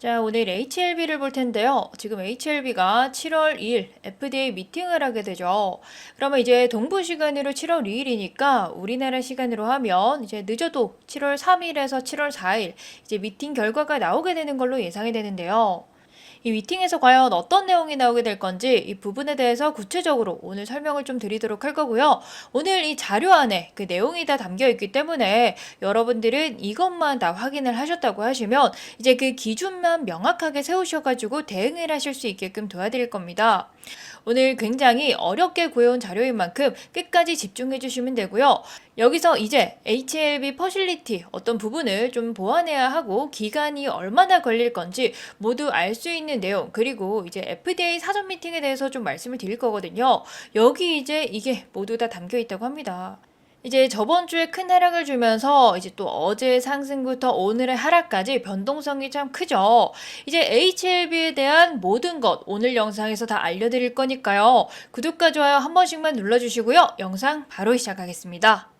자, 오늘 HLB를 볼 텐데요. 지금 HLB가 7월 2일 FDA 미팅을 하게 되죠. 그러면 이제 동부 시간으로 7월 2일이니까 우리나라 시간으로 하면 이제 늦어도 7월 3일에서 7월 4일 이제 미팅 결과가 나오게 되는 걸로 예상이 되는데요. 이 미팅에서 과연 어떤 내용이 나오게 될 건지 이 부분에 대해서 구체적으로 오늘 설명을 좀 드리도록 할 거고요. 오늘 이 자료 안에 그 내용이 다 담겨 있기 때문에 여러분들은 이것만 다 확인을 하셨다고 하시면 이제 그 기준만 명확하게 세우셔가지고 대응을 하실 수 있게끔 도와드릴 겁니다. 오늘 굉장히 어렵게 구해온 자료인 만큼 끝까지 집중해 주시면 되고요. 여기서 이제 HLB 퍼실리티 어떤 부분을 좀 보완해야 하고 기간이 얼마나 걸릴 건지 모두 알 수 있는 내용 그리고 이제 FDA 사전 미팅에 대해서 좀 말씀을 드릴 거거든요. 여기 이제 이게 모두 다 담겨 있다고 합니다. 이제 저번 주에 큰 하락을 주면서 이제 또 어제 상승부터 오늘의 하락까지 변동성이 참 크죠. 이제 HLB에 대한 모든 것 오늘 영상에서 다 알려드릴 거니까요. 구독과 좋아요 한 번씩만 눌러주시고요. 영상 바로 시작하겠습니다.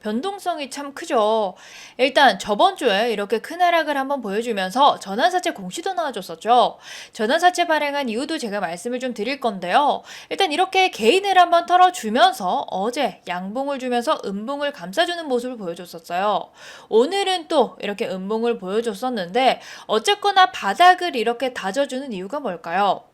변동성이 참 크죠. 일단 저번 주에 이렇게 큰 하락을 한번 보여주면서 전환사채 공시도 나와줬었죠. 전환사채 발행한 이유도 제가 말씀을 좀 드릴 건데요. 일단 이렇게 개인을 한번 털어주면서 어제 양봉을 주면서 음봉을 감싸주는 모습을 보여줬었어요. 오늘은 또 이렇게 음봉을 보여줬었는데 어쨌거나 바닥을 이렇게 다져주는 이유가 뭘까요?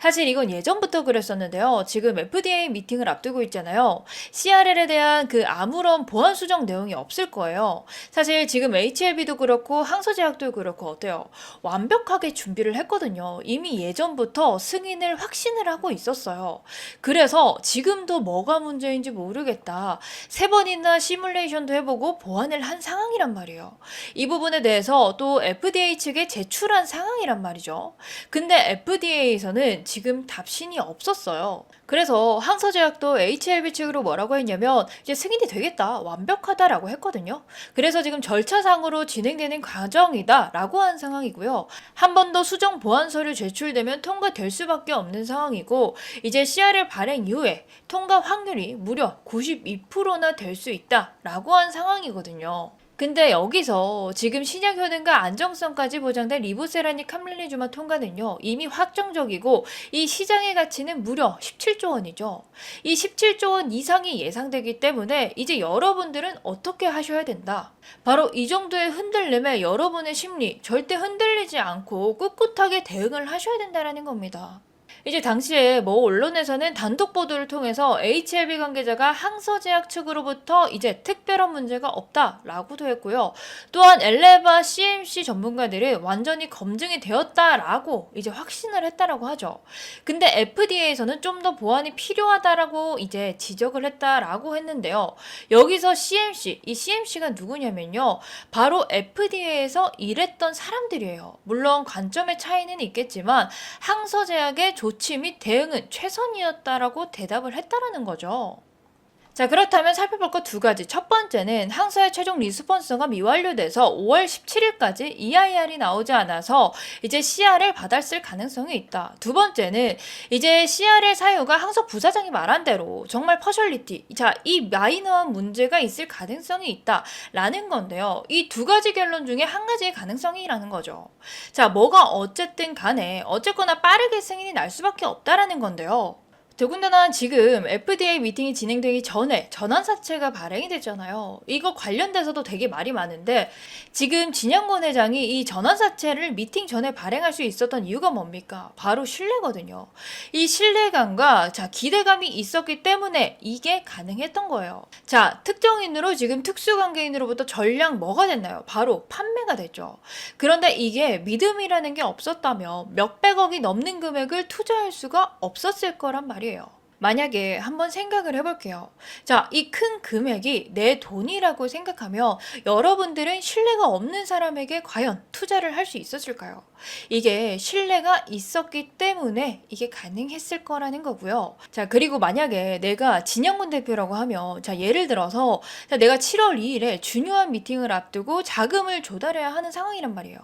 사실 이건 예전부터 그랬었는데요. 지금 FDA 미팅을 앞두고 있잖아요. CRL에 대한 그 아무런 보안 수정 내용이 없을 거예요. 사실 지금 HLB도 그렇고 항소제약도 그렇고 어때요? 완벽하게 준비를 했거든요. 이미 예전부터 승인을 확신을 하고 있었어요. 그래서 지금도 뭐가 문제인지 모르겠다. 세 번이나 시뮬레이션도 해보고 보완을 한 상황이란 말이에요. 이 부분에 대해서 또 FDA 측에 제출한 상황이란 말이죠. 근데 FDA에서는 지금 답신이 없었어요. 그래서 항서제약도 HLB 측으로 뭐라고 했냐면 이제 승인이 되겠다 완벽하다라고 했거든요. 그래서 지금 절차상으로 진행되는 과정이다라고 한 상황이고요. 한 번 더 수정 보완 서류 제출되면 통과될 수밖에 없는 상황이고 이제 CRL 발행 이후에 통과 확률이 무려 92%나 될 수 있다라고 한 상황이거든요. 근데 여기서 지금 신약 효능과 안정성까지 보장된 리보세라닉 캄릴리주마 통과는요 이미 확정적이고 이 시장의 가치는 무려 17조 원이죠. 이 17조 원 이상이 예상되기 때문에 이제 여러분들은 어떻게 하셔야 된다. 바로 이 정도의 흔들림에 여러분의 심리 절대 흔들리지 않고 꿋꿋하게 대응을 하셔야 된다라는 겁니다. 이제 당시에 뭐 언론에서는 단독 보도를 통해서 HLB 관계자가 항서제약 측으로부터 이제 특별한 문제가 없다라고도 했고요. 또한 엘레바 CMC 전문가들은 완전히 검증이 되었다라고 이제 확신을 했다라고 하죠. 근데 FDA에서는 좀 더 보완이 필요하다라고 이제 지적을 했다라고 했는데요. 여기서 CMC, 이 CMC가 누구냐면요. 바로 FDA에서 일했던 사람들이에요. 물론 관점의 차이는 있겠지만 항서제약의 조치 및 대응은 최선이었다라고 대답을 했다라는 거죠. 자, 그렇다면 살펴볼 것 두 가지. 첫 번째는 항소의 최종 리스폰스가 미완료돼서 5월 17일까지 EIR이 나오지 않아서 이제 CR을 받았을 가능성이 있다. 두 번째는 이제 CR의 사유가 항소 부사장이 말한 대로 정말 퍼셜리티. 자, 이 마이너한 문제가 있을 가능성이 있다. 라는 건데요. 이 두 가지 결론 중에 한 가지의 가능성이라는 거죠. 자, 뭐가 어쨌든 간에 어쨌거나 빠르게 승인이 날 수밖에 없다라는 건데요. 더군다나 지금 FDA 미팅이 진행되기 전에 전환사채가 발행이 됐잖아요. 이거 관련돼서도 되게 말이 많은데 지금 진영권 회장이 이 전환사채를 미팅 전에 발행할 수 있었던 이유가 뭡니까? 바로 신뢰거든요. 이 신뢰감과 자 기대감이 있었기 때문에 이게 가능했던 거예요. 자 특정인으로 지금 특수관계인으로부터 전량 뭐가 됐나요? 바로 판매가 됐죠. 그런데 이게 믿음이라는 게 없었다면 몇백억이 넘는 금액을 투자할 수가 없었을 거란 말이에요. 말이에요. 만약에 한번 생각을 해볼게요. 자, 이 큰 금액이 내 돈이라고 생각하면 여러분들은 신뢰가 없는 사람에게 과연 투자를 할 수 있었을까요? 이게 신뢰가 있었기 때문에 이게 가능했을 거라는 거고요. 자, 그리고 만약에 내가 진영군 대표라고 하면, 자, 예를 들어서, 자, 내가 7월 2일에 중요한 미팅을 앞두고 자금을 조달해야 하는 상황이란 말이에요.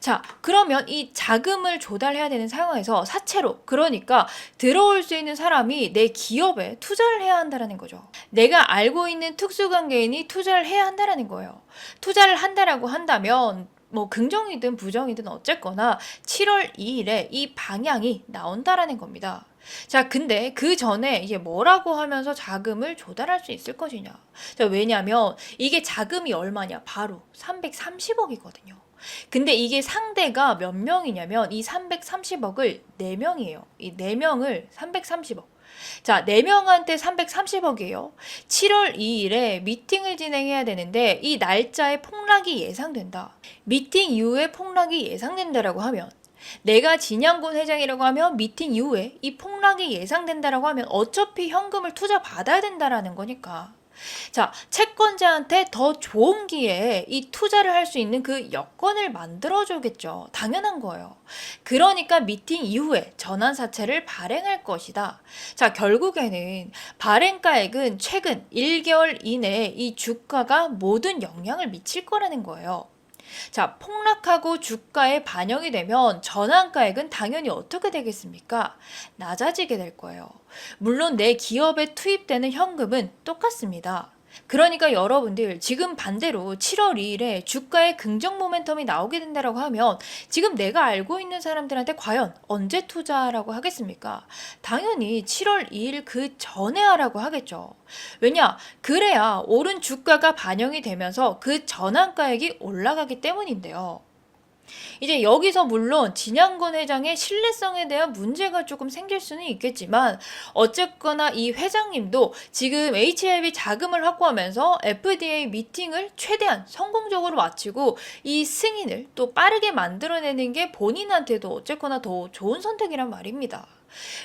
자, 그러면 이 자금을 조달해야 되는 상황에서 사채로, 그러니까 들어올 수 있는 사람이 내 기업에 투자를 해야 한다라는 거죠. 내가 알고 있는 특수관계인이 투자를 해야 한다라는 거예요. 투자를 한다라고 한다면 뭐 긍정이든 부정이든 어쨌거나 7월 2일에 이 방향이 나온다라는 겁니다. 자, 근데 그 전에 이제 뭐라고 하면서 자금을 조달할 수 있을 것이냐. 자, 왜냐면 이게 자금이 얼마냐? 바로 330억이거든요. 근데 이게 상대가 몇 명이냐면 이 330억을 4명이에요. 이 4명을 330억. 자, 4명한테 330억이에요. 7월 2일에 미팅을 진행해야 되는데 이 날짜에 폭락이 예상된다. 미팅 이후에 폭락이 예상된다라고 하면 내가 진양군 회장이라고 하면 미팅 이후에 이 폭락이 예상된다라고 하면 어차피 현금을 투자 받아야 된다라는 거니까. 자, 채권자한테 더 좋은 기회에 이 투자를 할 수 있는 그 여건을 만들어 주겠죠. 당연한 거예요. 그러니까 미팅 이후에 전환 사채를 발행할 것이다. 자, 결국에는 발행가액은 최근 1개월 이내에 이 주가가 모든 영향을 미칠 거라는 거예요. 자, 폭락하고 주가에 반영이 되면 전환가액은 당연히 어떻게 되겠습니까? 낮아지게 될 거예요. 물론 내 기업에 투입되는 현금은 똑같습니다. 그러니까 여러분들 지금 반대로 7월 2일에 주가의 긍정 모멘텀이 나오게 된다라고 하면 지금 내가 알고 있는 사람들한테 과연 언제 투자라고 하겠습니까? 당연히 7월 2일 그 전에 하라고 하겠죠. 왜냐? 그래야 오른 주가가 반영이 되면서 그 전환가액이 올라가기 때문인데요. 이제 여기서 물론 진양건 회장의 신뢰성에 대한 문제가 조금 생길 수는 있겠지만 어쨌거나 이 회장님도 지금 HLB 자금을 확보하면서 FDA 미팅을 최대한 성공적으로 마치고 이 승인을 또 빠르게 만들어내는 게 본인한테도 어쨌거나 더 좋은 선택이란 말입니다.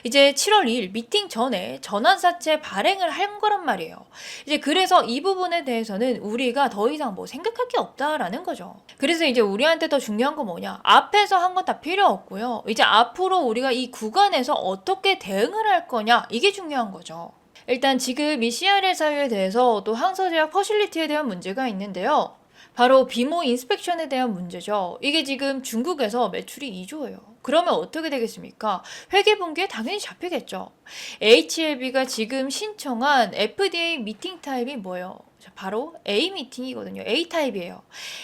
이제 7월 2일 미팅 전에 전환사채 발행을 한 거란 말이에요. 이제 그래서 이 부분에 대해서는 우리가 더 이상 뭐 생각할 게 없다라는 거죠. 그래서 이제 우리한테 더 중요한 건 뭐냐? 앞에서 한 건 다 필요 없고요. 이제 앞으로 우리가 이 구간에서 어떻게 대응을 할 거냐? 이게 중요한 거죠. 일단 지금 이 CRL 사유에 대해서 또 항서제약 퍼실리티에 대한 문제가 있는데요. 바로 비모 인스펙션에 대한 문제죠. 이게 지금 중국에서 매출이 2조예요. 그러면 어떻게 되겠습니까? 회계분기에 당연히 잡히겠죠. HLB가 지금 신청한 FDA 미팅 타입이 뭐예요? 자, 바로 A 미팅이거든요. A 타입이에요.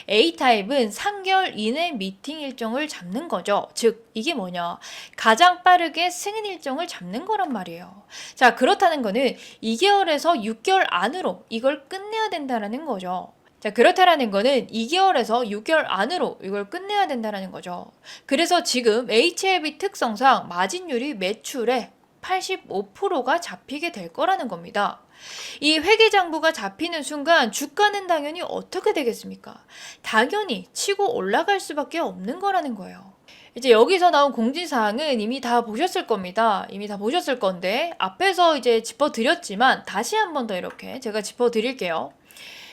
A 타입은 3개월 이내 미팅 일정을 잡는 거죠. 즉 이게 뭐냐? 가장 빠르게 승인 일정을 잡는 거란 말이에요. 자, 그렇다는 거는 2개월에서 6개월 안으로 이걸 끝내야 된다라는 거죠. 자, 그렇다라는 거는 2개월에서 6개월 안으로 이걸 끝내야 된다라는 거죠. 그래서 지금 HLB 특성상 마진율이 매출의 85%가 잡히게 될 거라는 겁니다. 이 회계장부가 잡히는 순간 주가는 당연히 어떻게 되겠습니까? 당연히 치고 올라갈 수밖에 없는 거라는 거예요. 이제 여기서 나온 공지사항은 이미 다 보셨을 겁니다. 이미 다 보셨을 건데 앞에서 이제 짚어드렸지만 다시 한 번 더 이렇게 제가 짚어드릴게요.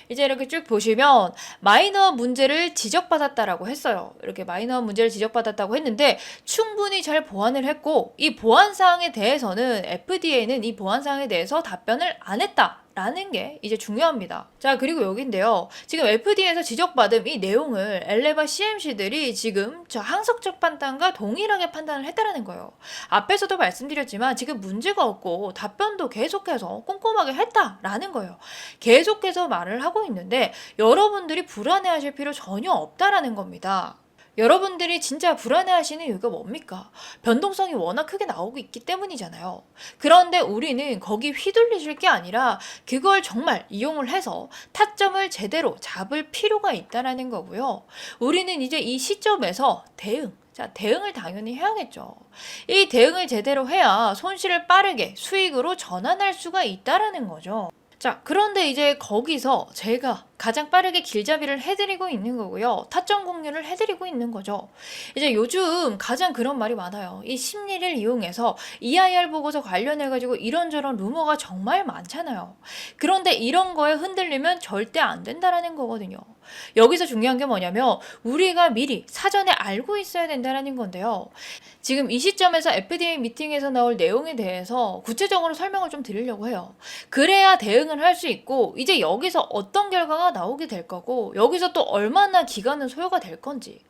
이제 이렇게 쭉 보시면 마이너 문제를 지적받았다라고 했어요. 이렇게 마이너 문제를 지적받았다고 했는데 충분히 잘 보완을 했고 이 보완 사항에 대해서는 FDA는 이 보완 사항에 대해서 답변을 안 했다. 라는 게 이제 중요합니다. 자, 그리고 여기인데요. 지금 FDA에서 지적받은 이 내용을 엘레바 CMC들이 지금 저 항석적 판단과 동일하게 판단을 했다라는 거예요. 앞에서도 말씀드렸지만 지금 문제가 없고 답변도 계속해서 꼼꼼하게 했다라는 거예요. 계속해서 말을 하고 있는데 여러분들이 불안해하실 필요 전혀 없다라는 겁니다. 여러분들이 진짜 불안해하시는 이유가 뭡니까? 변동성이 워낙 크게 나오고 있기 때문이잖아요. 그런데 우리는 거기 휘둘리실 게 아니라 그걸 정말 이용을 해서 타점을 제대로 잡을 필요가 있다라는 거고요. 우리는 이제 이 시점에서 대응, 자, 대응을 당연히 해야겠죠. 이 대응을 제대로 해야 손실을 빠르게 수익으로 전환할 수가 있다라는 거죠. 자, 그런데 이제 거기서 제가 가장 빠르게 길잡이를 해드리고 있는 거고요. 타점 공유를 해드리고 있는 거죠. 이제 요즘 가장 그런 말이 많아요. 이 심리를 이용해서 EIR 보고서 관련해가지고 이런저런 루머가 정말 많잖아요. 그런데 이런 거에 흔들리면 절대 안 된다라는 거거든요. 여기서 중요한 게 뭐냐면 우리가 미리 사전에 알고 있어야 된다라는 건데요. 지금 이 시점에서 FDA 미팅에서 나올 내용에 대해서 구체적으로 설명을 좀 드리려고 해요. 그래야 대응을 할 수 있고 이제 여기서 어떤 결과가 나오게 될 거고 여기서 또 얼마나 기간은 소요가 될 건지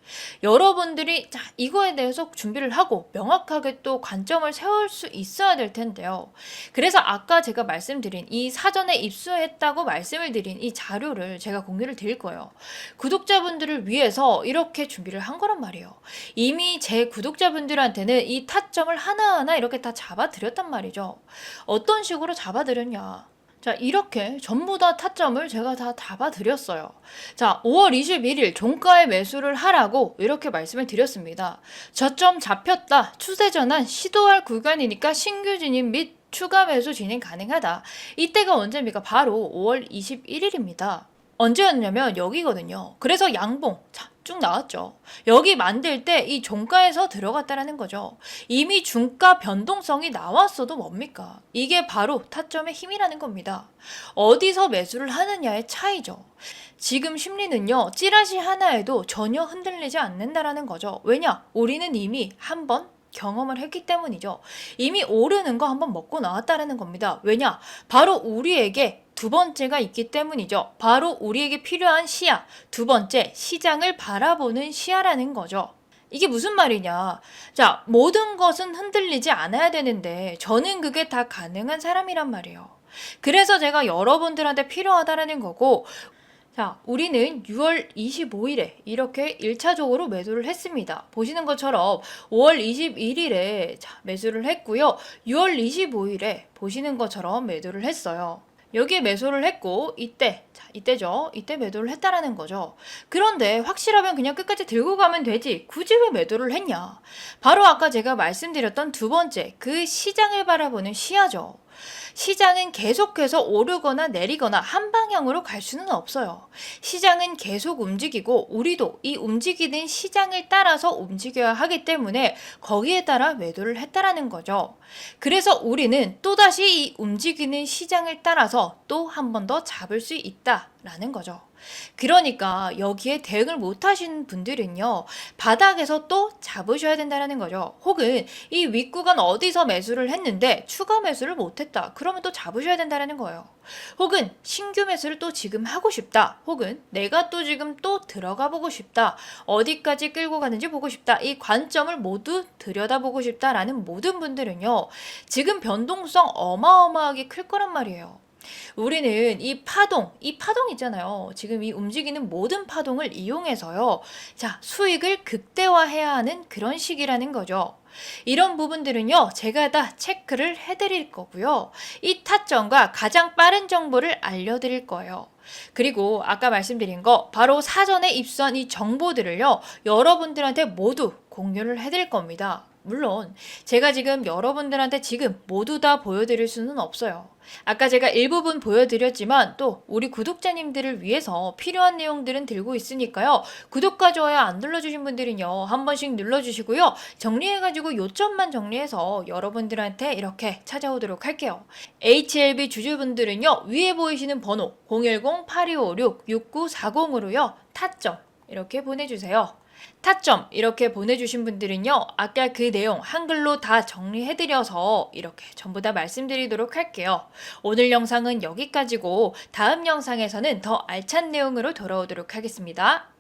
여러분들이 자 이거에 대해서 준비를 하고 명확하게 또 관점을 세울 수 있어야 될 텐데요. 그래서 아까 제가 말씀드린 이 사전에 입수했다고 말씀을 드린 이 자료를 제가 공유를 드릴 거예요. 구독자분들을 위해서 이렇게 준비를 한 거란 말이에요. 이미 제 구독자분들한테는 이 타점을 하나하나 이렇게 다 잡아드렸단 말이죠. 어떤 식으로 잡아드렸냐. 자, 이렇게 전부 다 타점을 제가 다 잡아드렸어요. 자, 5월 21일 종가에 매수를 하라고 이렇게 말씀을 드렸습니다. 저점 잡혔다. 추세 전환 시도할 구간이니까 신규 진입 및 추가 매수 진행 가능하다. 이때가 언제입니까? 바로 5월 21일입니다. 언제였냐면 여기거든요. 그래서 양봉. 자, 쭉 나왔죠. 여기 만들 때 이 종가에서 들어갔다라는 거죠. 이미 중가 변동성이 나왔어도 뭡니까? 이게 바로 타점의 힘이라는 겁니다. 어디서 매수를 하느냐의 차이죠. 지금 심리는요, 찌라시 하나에도 전혀 흔들리지 않는다라는 거죠. 왜냐? 우리는 이미 한번 경험을 했기 때문이죠. 이미 오르는 거 한번 먹고 나왔다라는 겁니다. 왜냐? 바로 우리에게 두 번째가 있기 때문이죠. 바로 우리에게 필요한 시야. 두 번째, 시장을 바라보는 시야라는 거죠. 이게 무슨 말이냐. 자, 모든 것은 흔들리지 않아야 되는데, 저는 그게 다 가능한 사람이란 말이에요. 그래서 제가 여러분들한테 필요하다라는 거고, 자, 우리는 6월 25일에 이렇게 1차적으로 매도를 했습니다. 보시는 것처럼 5월 21일에 자, 매수를 했고요. 6월 25일에 보시는 것처럼 매도를 했어요. 여기에 매수를 했고 이때 자 이때죠. 이때 매도를 했다라는 거죠. 그런데 확실하면 그냥 끝까지 들고 가면 되지. 굳이 왜 매도를 했냐? 바로 아까 제가 말씀드렸던 두 번째 그 시장을 바라보는 시야죠 시장은 계속해서 오르거나 내리거나 한 방향으로 갈 수는 없어요. 시장은 계속 움직이고 우리도 이 움직이는 시장을 따라서 움직여야 하기 때문에 거기에 따라 매도를 했다라는 거죠. 그래서 우리는 또다시 이 움직이는 시장을 따라서 또 한 번 더 잡을 수 있다라는 거죠. 그러니까 여기에 대응을 못 하신 분들은요, 바닥에서 또 잡으셔야 된다는 거죠. 혹은 이 윗구간 어디서 매수를 했는데 추가 매수를 못 했다. 그러면 또 잡으셔야 된다는 거예요. 혹은 신규 매수를 또 지금 하고 싶다. 혹은 내가 또 지금 또 들어가 보고 싶다. 어디까지 끌고 가는지 보고 싶다. 이 관점을 모두 들여다보고 싶다라는 모든 분들은요, 지금 변동성 어마어마하게 클 거란 말이에요. 우리는 이 파동, 이 파동 있잖아요. 지금 이 움직이는 모든 파동을 이용해서요. 자, 수익을 극대화해야 하는 그런 시기라는 거죠. 이런 부분들은요, 제가 다 체크를 해드릴 거고요. 이 타점과 가장 빠른 정보를 알려드릴 거예요. 그리고 아까 말씀드린 거, 바로 사전에 입수한 이 정보들을요, 여러분들한테 모두 공유를 해드릴 겁니다. 물론, 제가 지금 여러분들한테 지금 모두 다 보여드릴 수는 없어요. 아까 제가 일부분 보여드렸지만 또 우리 구독자님들을 위해서 필요한 내용들은 들고 있으니까요. 구독과 좋아요 안 눌러주신 분들은요. 한 번씩 눌러주시고요. 정리해가지고 요점만 정리해서 여러분들한테 이렇게 찾아오도록 할게요. HLB 주주분들은요. 위에 보이시는 번호 010-8256-6940으로요. 타점 이렇게 보내주세요. 타점 이렇게 보내주신 분들은요 아까 그 내용 한글로 다 정리해드려서 이렇게 전부 다 말씀드리도록 할게요. 오늘 영상은 여기까지고 다음 영상에서는 더 알찬 내용으로 돌아오도록 하겠습니다